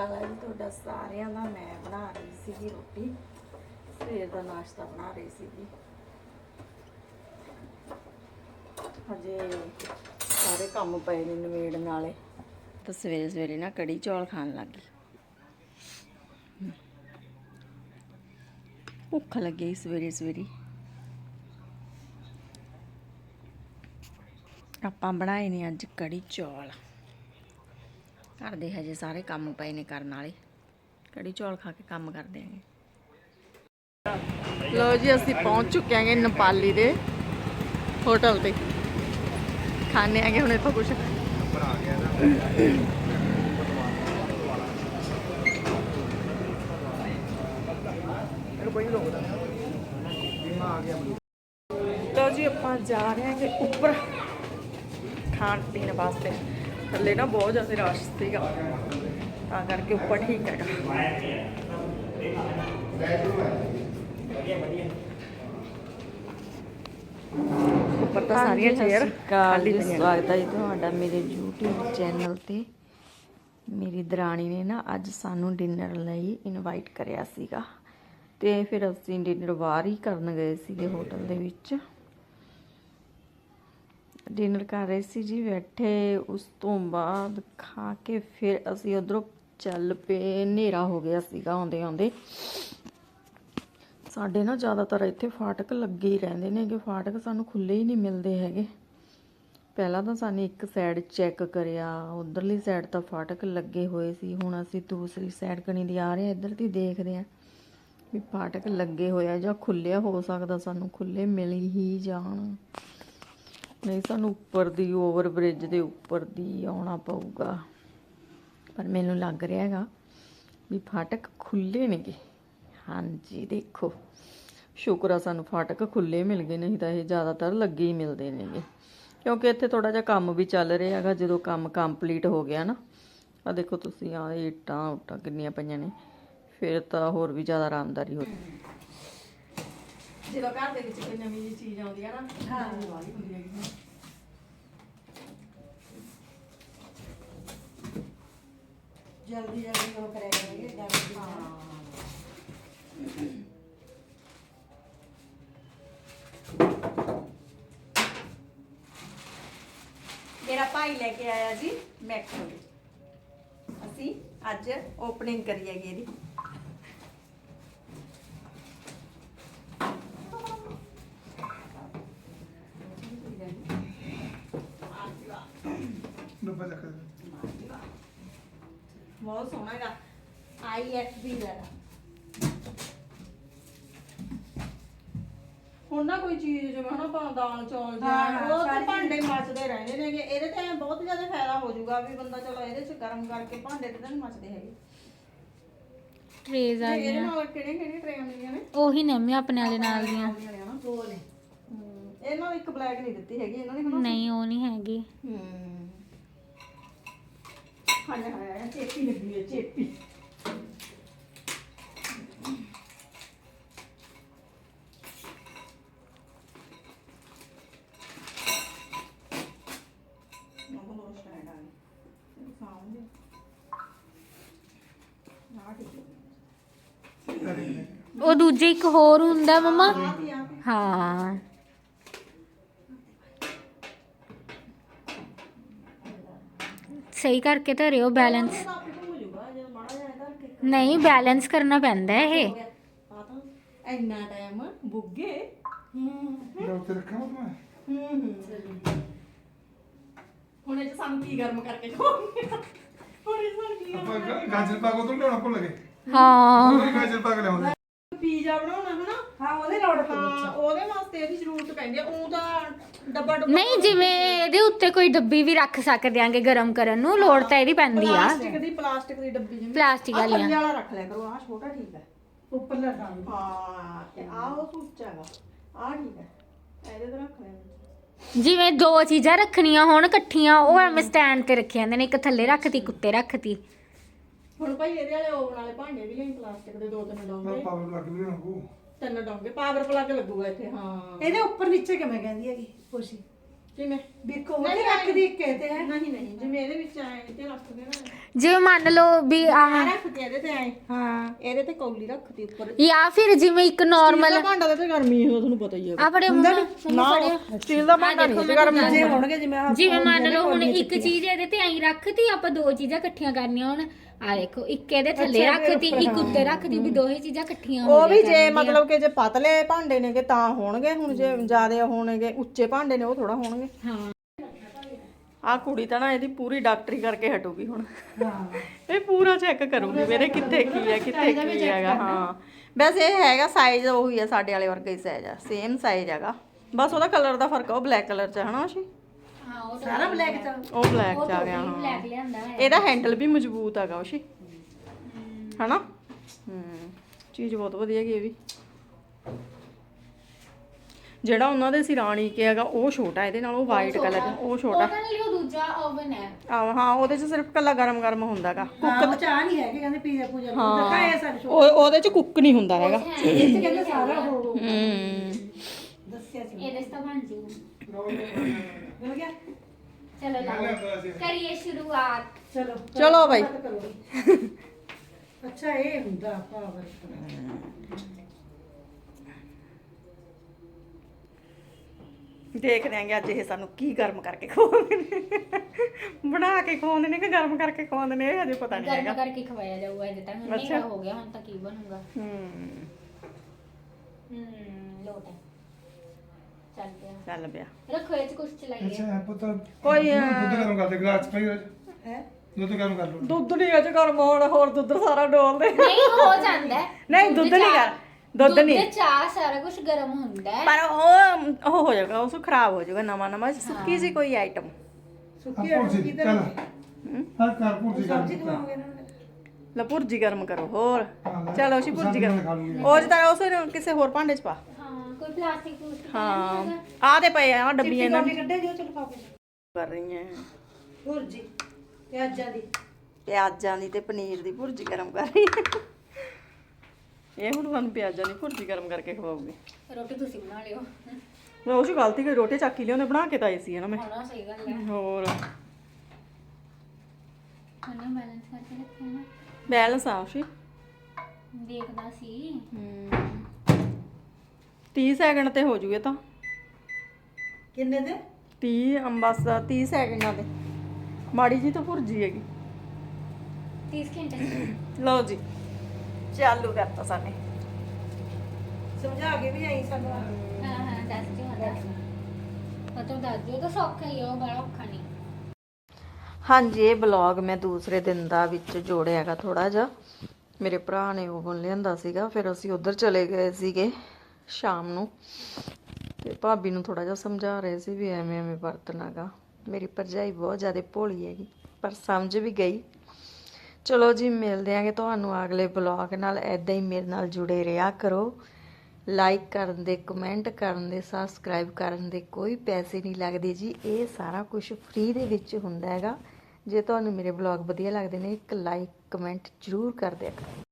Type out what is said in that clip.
ਹਾਲ ਹੈ ਜੀ, ਤੁਹਾਡਾ ਸਾਰਿਆਂ ਦਾ ਮੈਂ ਬਣਾ ਰਹੀ ਸੀਗੀ ਰੋਟੀ। ਸਵੇਰ ਦਾ ਨਾਸ਼ਤਾ ਬਣਾ ਰਹੀ ਸੀਗੀ। ਹਜੇ ਸਾਰੇ ਕੰਮ ਪਏ ਨੇ ਨਵੇੜਨ ਵਾਲੇ ਤਾਂ ਸਵੇਰੇ ਸਵੇਰੇ ਨਾ ਕੜੀ ਚੌਲ ਖਾਣ ਲੱਗ ਗਈ। ਭੁੱਖ ਲੱਗੀ ਸਵੇਰੇ ਸਵੇਰੇ। ਆਪਾਂ ਬਣਾਏ ਨੇ ਅੱਜ ਕੜੀ ਚੌਲ। ਘਰ ਦੇ ਹਜੇ ਸਾਰੇ ਕੰਮ ਪਏ ਨੇ ਕਰਨ ਵਾਲੇ। ਕੜੀ ਚੌਲ ਖਾ ਕੇ ਕੰਮ ਕਰਦੇ ਆਂਗੇ ਲੋ ਜੀ, ਅਸੀਂ ਪਹੁੰਚ ਚੁੱਕੇ ਆਂਗੇ ਨੇਪਾਲੀ ਦੇ ਹੋਟਲ ਤੇ। ਖਾਣੇ ਆਂਗੇ ਹੁਣ ਇੱਥੋਂ ਕੁਝ ਲੋ ਜੀ, ਆਪਾਂ ਜਾ ਰਹੇ ਹਾਂਗੇ ਉੱਪਰ ਖਾਣ ਪੀਣ ਵਾਸਤੇ। ਥੱਲੇ ਨਾ ਬਹੁਤ ਜ਼ਿਆਦਾ ਰਸ਼ ਸੀਗਾ। ਤਾਂ ਕਰਕੇ ਉੱਪਰ ਠੀਕ ਹੈਗਾ। ਉੱਪਰ ਤਾਂ ਸਾਰੀਆਂ ਚੇਅਰ ਖਾਲੀ ਪਈਆਂ। ਸਵਾਗਤ ਹੈ ਜੀ ਤੁਹਾਡਾ ਮੇਰੇ YouTube ਚੈਨਲ ਤੇ। ਮੇਰੀ ਦਰਾਣੀ ਨੇ ਨਾ ਅੱਜ ਸਾਨੂੰ ਡਿਨਰ ਲਈ ਇਨਵਾਈਟ ਕਰਿਆ ਸੀਗਾ। ਤੇ ਫਿਰ ਅਸੀਂ ਡਿਨਰ ਬਾਹਰ ਹੀ ਕਰਨ ਗਏ ਸੀਗੇ ਹੋਟਲ ਦੇ ਵਿੱਚ। ਡਿਨਰ ਕਰ ਰਹੇ ਸੀ ਜੀ, ਬੈਠੇ ਉਸ ਤੋਂ ਬਾਅਦ ਖਾ ਕੇ ਫਿਰ ਅਸੀਂ ਉਧਰੋਂ ਚੱਲ ਪਏ, ਹਨੇਰਾ ਹੋ ਗਿਆ ਸੀਗਾ ਆਉਂਦੇ ਆਉਂਦੇ। ਸਾਡੇ ਨਾ ਜ਼ਿਆਦਾਤਰ ਇੱਥੇ ਫਾਟਕ ਲੱਗੇ ਹੀ ਰਹਿੰਦੇ ਨੇ ਕਿ ਫਾਟਕ ਸਾਨੂੰ ਖੁੱਲੇ ਹੀ ਨਹੀਂ ਮਿਲਦੇ ਹੈਗੇ। ਪਹਿਲਾਂ ਤਾਂ ਸਾਨੂੰ ਇੱਕ ਸਾਈਡ ਚੈੱਕ ਕਰਿਆ, ਉਧਰਲੀ ਸਾਈਡ ਤਾਂ ਫਾਟਕ ਲੱਗੇ ਹੋਏ ਸੀ, ਹੁਣ ਅਸੀਂ ਦੂਸਰੀ ਸਾਈਡ ਕਣੀ ਦੀ ਆ ਰਹੇ ਹਾਂ, ਇੱਧਰ ਦੀ ਦੇਖਦੇ ਹਾਂ ਵੀ ਫਾਟਕ ਲੱਗੇ ਹੋਇਆ ਜਾਂ ਖੁੱਲਿਆ ਹੋ ਸਕਦਾ ਸਾਨੂੰ ਖੁੱਲੇ ਮਿਲ ਹੀ ਜਾਣ। ਨਹੀਂ, ਸਾਨੂੰ ਉੱਪਰ ਦੀ ਓਵਰ ਬ੍ਰਿਜ ਦੇ ਉੱਪਰ ਦੀ ਆਉਣਾ ਪਊਗਾ। ਪਰ ਮੈਨੂੰ ਲੱਗ ਰਿਹਾ ਹੈਗਾ ਵੀ ਫਾਟਕ ਖੁੱਲੇ ਨੇਗੇ ਹਾਂਜੀ, ਦੇਖੋ। ਸ਼ੁਕਰ ਆ, ਸਾਨੂੰ ਫਾਟਕ ਖੁੱਲੇ ਮਿਲ ਗਏ, ਨਹੀਂ ਤਾਂ ਇਹ ਜ਼ਿਆਦਾਤਰ ਲੱਗੇ ਹੀ ਮਿਲਦੇ ਨੇਗੇ। ਕਿਉਂਕਿ ਇੱਥੇ ਥੋੜਾ ਜਿਹਾ ਕੰਮ ਵੀ ਚੱਲ ਰਿਹਾ ਹੈਗਾ, ਜਦੋਂ ਕੰਮ ਕੰਪਲੀਟ ਹੋ ਗਿਆ ਨਾ। ਆ ਦੇਖੋ ਤੁਸੀਂ ਆ ਈਟਾਂ ਉੱਟਾਂ ਕਿੰਨੀਆਂ ਪਈਆਂ ਨੇ। ਫਿਰ ਤਾਂ ਹੋਰ ਵੀ ਜ਼ਿਆਦਾ ਆਰਾਮਦਾਰੀ ਹੋ ਜਦੋਂ ਘਰ ਦੇ ਵਿੱਚ ਕੋਈ ਨਵੀਂ ਜਿਹੀ ਚੀਜ਼ ਆਉਂਦੀ ਹੈ ਨਾ ਹਾਂ। ਵਾਲੀ ਹੁੰਦੀ ਹੈਗੀ। ਜਲਦੀ ਜਲਦੀ ਉਹ ਕਰਿਆ ਕਰਾਂਗੇ ਜਲਦੀ ਮੇਰਾ ਭਾਈ ਲੈ ਕੇ ਆਇਆ ਜੀ ਮੈਕਰੋਨੀ ਅਸੀਂ ਅੱਜ ਓਪਨਿੰਗ ਕਰੀਏਗੇ ਇਹਦੀ। ਡੱਬਾ ਚੱਕ ਬਹੁਤ ਸੋਹਣਾ ਹੈਗਾ। ਆਈ ਐਫ ਬੀ ਦਾ ਹੁਣ ਨਾ ਕੋਈ ਚੀਜ਼ ਜਿਵੇਂ ਹਨਾ ਆਪਾਂ ਦਾਲ ਚੌਲ ਜਾਂ ਹਾਂ, ਹਾਂ, ਉਹ ਤਾਂ ਸਾਰੀ ਭਾਂਡੇ ਮੱਚਦੇ ਰਹਿੰਦੇ ਨੇਗੇ ਇਹਦੇ ਤੇ ਐਂ ਬਹੁਤ ਜ਼ਿਆਦਾ ਫਾਇਦਾ ਹੋ ਜਾਊਗਾ ਵੀ ਬੰਦਾ ਚਲੋ ਇਹਦੇ 'ਚ ਗਰਮ ਕਰਕੇ ਭਾਂਡੇ ਤੇ ਤਾਂ ਨਹੀਂ ਮੱਚਦੇ ਹੈਗੇ। ਟ੍ਰੇਜ਼ ਆ ਤੇ ਇਹਦੇ ਗਈਆਂ ਨਾਲ ਕਿਹੜੀਆਂ ਕਿਹੜੀਆਂ ਟਰੇ ਆਉਂਦੀਆਂ ਨੇ? ਉਹੀ ਨੇ ਮੈਂ ਆਪਣੇ ਵਾਲੇ ਨਾਲ ਦੀਆਂ। ਆਉਂਦੀਆਂ ਨੇ ਹਨਾ ਦੋ ਨੇ। ਹਮ, ਇਹਨਾਂ ਨੂੰ ਇੱਕ ਬਲੈਕ ਨਹੀਂ ਦਿੱਤੀ ਹੈਗੀ ਇਹਨਾਂ ਨੇ ਹਨਾ ਨਹੀਂ ਉਹ ਨਹੀਂ ਹੈਗੀ। ਹੂੰ। ਹਾਂ ਹਾਂ ਚੇਪੀ ਲੱਗੀ ਹੈ ਚੇਪੀ ਉਹ ਦੂਜੇ ਇੱਕ ਹੋਰ ਹੁੰਦਾ ਮਮਾ? ਹਾਂ। ਸਹੀ ਕਰਕੇ ਧਰਿਓ ਬੈਲੈਂਸ ਆਪੇ ਨਹੀਂ ਬੈਲੈਂਸ ਕਰਨਾ ਪੈਂਦਾ ਹੈ ਇਹ। ਇੰਨਾ ਟਾਈਮ ਬੁੱਗੇ। ਉੱਥੇ ਰੱਖਾਂ ਮੈਂ? ਹੂੰ ਹੂੰ। ਹੁਣ ਇਹ 'ਚ ਸਾਨੂੰ ਕੀ ਗਰਮ ਕਰਕੇ ਖਵਾਉਂਗੇ ਹੁਣ ਇਹ ਸਾਨੂੰ ਕੀ ਆਪਾਂ ਗਰਮ ਗਾ- ਗਾਜਰ ਪਾਕ ਉਧਰ ਲਿਆਉਣਾ ਭੁੱਲ ਗਏ। ਹਾਂ। ਗਾਜਰ ਪਾਕ ਲਿਆਉਂਦੇ। ਪੀਜ਼ਾ ਬਣਾਉਣਾ ਹਨਾ? ਹਾਂ ਉਹਦੇ ਲੋੜ ਪਈ ਹਾਂ ਉਹਦੇ ਵਾਸਤੇ ਇਹਦੀ ਜ਼ਰੂਰਤ ਪੈਂਦੀ ਆ ਉਹ ਤਾਂ ਡੱਬਾ ਡੱਬਾ ਨਹੀਂ ਜਿਵੇਂ ਇਹਦੇ ਉੱਤੇ ਕੋਈ ਡੱਬੀ ਵੀ ਰੱਖ ਸਕਦੇ ਆਂਗੇ ਗਰਮ ਕਰਨ ਨੂੰ ਲੋੜ ਤਾਂ ਇਹਦੀ ਪੈਂਦੀ ਆ। ਪਲਾਸਟਿਕ ਦੀ ਪਲਾਸਟਿਕ ਦੀ ਡੱਬੀ ਜਿਵੇਂ ਪਲਾਸਟਿਕ ਆਹ ਵਾਲੀਆਂ ਥੱਲੇ ਵਾਲਾ ਰੱਖ ਲਿਆ ਕਰੋ ਆ ਛੋਟਾ ਠੀਕ ਹੈ। ਉੱਪਰ ਲਗਾ ਹਾਂ ਤੇ ਆ ਉਹ ਸੁੱਚਾ ਹੈਗਾ ਆ ਠੀਕ ਹੈ ਇਹਦੇ ਤੇ ਰੱਖ ਲਿਆ ਜਿਵੇਂ ਦੋ ਚੀਜ਼ਾਂ ਰੱਖਣੀਆਂ ਹੋਣ ਇਕੱਠੀਆਂ ਉਹ ਐਵੇਂ ਸਟੈਂਡ ਤੇ ਰੱਖੇ ਜਾਂਦੇ ਨੇ ਇੱਕ ਥੱਲੇ ਰੱਖਤੀ ਇੱਕ ਉੱਤੇ ਰੱਖਤੀ। ਹੁਣ ਭਾਈ ਇਹਦੇ ਵਾਲੇ ਓਵਨ ਵਾਲੇ ਭਾਂਡੇ ਵੀ ਲਈ ਪਲਾਸਟਿਕ ਦੇ ਦੋ ਤਿੰਨ ਡੋਂਗੇ ਪਾਵਰ ਲੱਗ ਵੀ ਰਹੂ ਤਿੰਨ ਡੋਂਗੇ ਪਾਵਰ ਪਲੱਗ ਲੱਗੂਗਾ ਇੱਥੇ ਹਾਂ। ਇਹਦੇ ਉੱਪਰ ਨੀਚੇ ਕਿਵੇਂ ਕਹਿੰਦੀ ਹੈਗੀ ਖੁਸ਼ੀ ਕਿਵੇਂ? ਵੀ ਕੋ ਉਹਦੇ ਰੱਖਦੀ ਇੱਕ ਇਹਦੇ ਹੈ? ਨਹੀਂ ਨਹੀਂ ਜਿਵੇਂ ਇਹਦੇ ਵਿੱਚ ਆਏ ਤੇ ਰੱਖਦੇ ਨਾ। ਜਿਵੇਂ ਮੰਨ ਲਓ ਵੀ ਆਹ ਰੱਖਤੀ ਇਹਦੇ ਤੇ ਐ ਹਾਂ। ਇਹਦੇ ਤੇ ਕੌਲੀ ਰੱਖਤੀ ਉੱਪਰ। ਜਾਂ ਫਿਰ ਜਿਵੇਂ ਇੱਕ ਨਾਰਮਲ ਭਾਂਡਾ ਤੇ ਗਰਮੀ ਹੋ ਤੁਹਾਨੂੰ ਪਤਾ ਹੀ ਹੈ ਆਪਣੇ ਨਾ? ਸਟੀਲ ਦਾ ਭਾਂਡਾ ਨਹੀਂ ਤੇ ਗਰਮੀ ਜੇ ਹੋਣਗੇ ਜਿਵੇਂ ਆਹ ਜਿਵੇਂ ਮੰਨ ਲਓ ਹੁਣ ਇੱਕ ਚੀਜ਼ ਇਹਦੇ ਤੇ ਐਂ ਰੱਖਤੀ ਆਪਾਂ ਦੋ ਚੀਜ਼ਾਂ ਇਕੱਠੀਆਂ ਕਰਨੀਆਂ ਹੁਣ। ਆ ਦੇਖੋ ਇੱਕ ਇਹਦੇ ਥੱਲੇ ਰੱਖਤੀ ਇੱਕ ਉੱਤੇ ਰੱਖਤੀ ਵੀ ਦੋਹੇ ਚੀਜ਼ਾਂ ਇਕੱਠੀਆਂ ਹੋ ਉਹ ਵੀ ਜੇ ਮਤਲਬ ਕਿ ਜੇ ਪਤਲੇ ਭਾਂਡੇ ਨੇਗੇ ਤਾਂ ਹੋਣਗੇ ਹੁਣ ਜੇ ਜ਼ਿਆਦੇ ਹੋਣਗੇ ਉੱਚੇ ਭਾਂਡੇ ਨੇ ਉਹ ਥੋੜਾ ਹੋਣਗੇ। ਹਾਂ। ਆ ਕੁੜੀ ਤਾਂ ਨਾ ਇਹਦੀ ਪੂਰੀ ਡਾਕਟਰੀ ਕਰਕੇ ਹਟੂਗੀ ਹੁਣ। ਇਹ ਪੂਰਾ ਚੈੱਕ ਕਰੂਗੀ ਮੇਰੇ ਕਿੱਥੇ ਕੀ ਹੈ ਕਿੱਥੇ ਕੀ ਹੈਗਾ ਹਾਂ। ਵੈਸੇ ਇਹ ਹੈਗਾ ਸਾਈਜ਼ ਉਹੀ ਹੈ ਸਾਡੇ ਵਾਲੇ ਵਰਗਾ ਹੀ ਸਾਈਜ਼ ਆ ਸੇਮ ਸਾਈਜ਼ ਹੈਗਾ। ਬਸ ਉਹਦਾ ਕਲਰ ਦਾ ਫ਼ਰਕ ਆ ਉਹ ਬਲੈਕ ਕਲਰ ਚ ਹੈ ਹਨਾ ਅਸ਼ੀ ਹਾਂ ਉਹ ਸਾਰਾ ਬਲੈਕ ਚ ਉਹ ਬਲੈਕ ਚ ਆ ਗਿਆ ਹਾਂ। ਬਲੈਕ ਲਿਆਂਦਾ ਹੈ ਇਹਦਾ ਹੈਂਡਲ ਵੀ ਮਜ਼ਬੂਤ ਹੈਗਾ ਅਸ਼ੀ ਹਨਾ? ਹੂੰ। ਚੀਜ਼ ਬਹੁਤ ਵਧੀਆ ਗਈ ਇਹ ਵੀ। ਜਿਹੜਾ ਉਹਨਾਂ ਦੇ ਸਿਰਾਣੀ ਕੇ ਹੈਗਾ ਉਹ ਛੋਟਾ ਇਹਦੇ ਨਾਲ ਉਹ ਵਾਈਟ ਕਲਰ ਉਹ ਛੋਟਾ। ਉਹਦਾ ਲਈ ਉਹ ਦੂਜਾ ਓਵਨ ਹੈ। ਆਹ ਹਾਂ ਉਹਦੇ ਚ ਸਿਰਫ ਕੱਲਾ ਗਰਮ ਗਰਮ ਹੁੰਦਾਗਾ ਹਾਂ ਉਹ ਚਾਹ ਨਹੀਂ ਹੈਗੇ ਕਹਿੰਦੇ ਪੀਜ਼ਾ ਪੂਜਾ ਸਾਡੇ ਉਹ ਉਹਦੇ ਚ ਕੁੱਕ ਨਹੀਂ ਹੁੰਦਾ ਹੈਗਾ। ਇੱਥੇ ਕਹਿੰਦੇ ਸਾਰਾ ਉਹ ਹੂੰ। ਦੱਸਿਆ ਸੀ ਇਹਦੇ 'ਚ ਤਾਂ ਬਣ ਜੂ। ਮਿਲ ਗਿਆ? ਚਲੋ ਲਾਓ। ਕਰੀਏ ਸ਼ੁਰੂਆਤ। ਚਲੋ ਚਲੋ ਬਾਈ। ਸ਼ੁਰੂਆਤ ਕਰੋ। ਅੱਛਾ ਇਹ ਹੁੰਦਾ ਪਾਵਰ ਦੇਖਦੇ ਆਂਗੇ ਅੱਜ ਇਹ ਸਾਨੂੰ ਕੀ ਗਰਮ ਕਰਕੇ ਖਵਾਉਂਦੇ ਨੇ। ਬਣਾ ਕੇ ਖਵਾਉਂਦੇ ਨੇ ਕਿ ਗਰਮ ਕਰਕੇ ਖਵਾਉਂਦੇ ਨੇ ਇਹ ਹਜੇ ਪਤਾ ਨਹੀਂ ਗਰਮ ਹੈਗਾ। ਕਰਕੇ ਖਵਾਇਆ ਜਾਊਗਾ ਅਜੇ ਤੱਕ ਹੁਣ ਨਹੀਂ ਹੋ ਗਿਆ ਹੁਣ ਤਾਂ ਕੀ ਬਣੂਗਾ। ਹੂੰ। ਹੂੰ ਲੋਟ ਹੈ ਚੱਲ ਪਿਆ ਚੱਲ ਪਿਆ। ਰੱਖੋ ਇਹ ਚ ਕੁਝ ਚਲਾਈਏ ਅੱਛਾ ਪੁੱਤ ਕੋਈ, ਦੁੱਧ ਗਰਮ ਕਰ ਦੇ ਗਲਾਸ ਪਈ ਹੋਈ। ਹੈ? ਦੁੱਧ ਗਰਮ ਕਰ ਲਓ। ਦੁੱਧ ਨਹੀਂ ਅਜ ਗਰਮ ਹੋਣ ਹੋਰ ਦੁੱਧ ਸਾਰਾ ਡੋਲਦੇ। ਨਹੀਂ ਹੋ ਜਾਂਦਾ ਹੈ। ਨਹੀਂ ਦੁੱਧ ਨਹੀਂ ਕਰ ਦੁੱਧ ਨਹੀਂ ਦੁੱਧ ਚਾਹ ਸਾਰਾ ਕੁਝ ਗਰਮ ਹੁੰਦਾ ਹੈ। ਪਰ ਉਹ ਉਹ ਹੋ ਜਾਊਗਾ ਉਸ ਖਰਾਬ ਹੋ ਜਾਊਗਾ ਨਵਾਂ ਨਵਾਂ ਸੁੱਕੀ ਜੀ ਕੋਈ ਆਈਟਮ ਆ ਸੁੱਕੀ ਪੁਰਜੀ ਚੱਲ। ਹਾਂ? ਕਰ ਪੁਰਜੀ ਕਰ। ਸਬਜ਼ੀ ਖਵਾਉਂਗੇ ਨਾ? ਲੈ ਭੁਰਜੀ ਗਰਮ ਕਰੋ ਹੋਰ। ਹਾਂ। ਚਲੋ ਅਸੀਂ ਭੁਰਜੀ ਗਰਮ। ਉਹ ਜਿਹਾ ਉਸ ਨੂੰ ਕਿਸੇ ਹੋਰ ਭਾਂਡੇ ਚ ਪਾ। ਹਾਂ ਕੋਈ ਪਲਾਸਟਿਕ ਪਲੂਸਟਿਕ ਹਾਂ। ਆ ਤੇ ਪਏ ਆ ਡੱਬੀਆਂ ਇਹਨਾਂ ਚਿੱਟੀ ਕੱਢੇ ਜੋ ਚਲ ਪਾਪੇ ਕਰ ਰਹੀਆਂ ਹੋਰ ਜੀ ਪਿਆਜ਼ਾਂ ਦੀ। ਪਿਆਜ਼ਾਂ ਦੀ ਤੇ ਪਨੀਰ ਦੀ ਭੁਰਜੀ ਗਰਮ ਕਰ ਰਹੀ ਹੈ ਇਹ ਹੁਣ ਤੁਹਾਨੂੰ ਪਿਆਜ਼ਾਂ ਦੀ ਭੁਰਜੀ ਗਰਮ ਕਰਕੇ ਖਵਾਉਗੀ ਰੋਟੀ ਤੁਸੀਂ ਬਣਾ ਲਿਓ। ਮੈਂ ਉਹ ਚ ਗਲਤੀ ਕਰ ਰੋਟੀ ਚੱਕ ਹੀ ਲਿਆਉਂਦੇ ਬਣਾ ਕੇ ਤਾਂ ਆਈ ਸੀ ਨਾ ਮੈਂ। ਹੋਣਾ ਸਹੀ ਗੱਲ ਹੈ ਹੋਰ। ਉਹਨੇ ਬੈਲੈਂਸ ਕਰਕੇ ਰੱਖਿਆ ਨਾ। ਬੈਲੈਂਸ ਆ ਉਸ਼ੀ ਦੇਖਦਾ ਸੀ। 30 ਸੈਕਿੰਡ ਤੇ ਹੋ ਜੂਗੇ ਤਾਂ। ਕਿੰਨੇ ਦੇ? 30 ਅੰਬਸ 30 ਸੈਕਿੰਡਾਂ ਤੇ। ਮਾੜੀ ਜੀ ਤਾਂ ਭੁਰਜੀ ਹੈਗੀ। 30 ਘੰਟੇ ਲਓ ਜੀ ਚਾਲੂ ਕਰਤਾ ਸਾਨੇ। ਸਮਝਾ ਕੇ ਵੀ ਆਈ ਸਾਨੂੰ ਹਾਂ ਹਾਂ ਦੱਸ ਦਿਓ ਹਾਂ ਦੱਸ ਉਹ ਤਾਂ ਦੱਸ ਦਿਓ ਤਾਂ ਸੌਖਾ ਹੀ ਆ ਉਹ ਬੜਾ ਔਖਾ ਨਹੀਂ। ਹਾਂਜੀ ਇਹ ਬਲੌਗ ਮੈਂ ਦੂਸਰੇ ਦਿਨ ਦਾ ਵਿੱਚ ਜੋੜਿਆ ਹੈਗਾ ਥੋੜਾ ਜਿਹਾ। ਮੇਰੇ ਭਰਾ ਨੇ ਓਵਨ ਲਿਆਂਦਾ ਸੀਗਾ ਫਿਰ ਅਸੀਂ ਉਧਰ ਚਲੇ ਗਏ ਸੀਗੇ। ਸ਼ਾਮ ਨੂੰ। ਤੇ ਭਾਬੀ ਨੂੰ ਥੋੜਾ ਜਿਹਾ ਸਮਝਾ ਰਹੇ ਸੀ ਵੀ ਐਵੇਂ ਐਵੇਂ ਵਰਤਣਾਗਾ ਮੇਰੀ ਭਰਜਾਈ ਬਹੁਤ ਜ਼ਿਆਦਾ ਭੋਲੀ ਹੈਗੀ, ਪਰ ਸਮਝ ਵੀ ਗਈ। ਚਲੋ ਜੀ, ਮਿਲਦੇ ਆਂਗੇ ਤੁਹਾਨੂੰ ਅਗਲੇ ਬਲੌਗ ਨਾਲ। ਐਦਾਂ ਹੀ ਮੇਰੇ ਨਾਲ ਜੁੜੇ ਰਿਹਾ ਕਰੋ। ਲਾਈਕ ਕਰਨ ਦੇ ਕਮੈਂਟ ਕਰਨ ਦੇ ਸਬਸਕ੍ਰਾਈਬ ਕਰਨ ਦੇ ਕੋਈ ਪੈਸੇ ਨਹੀਂ ਲੱਗਦੇ ਜੀ। ਇਹ ਸਾਰਾ ਕੁਝ ਫ੍ਰੀ ਦੇ ਵਿੱਚ ਹੁੰਦਾ ਹੈਗਾ। ਜੇ ਤੁਹਾਨੂੰ ਮੇਰੇ ਬਲੌਗ ਵਧੀਆ ਲੱਗਦੇ ਨੇ, ਇੱਕ ਲਾਈਕ ਕਮੈਂਟ ਜ਼ਰੂਰ ਕਰ ਦਿਆ ਕਰੋ।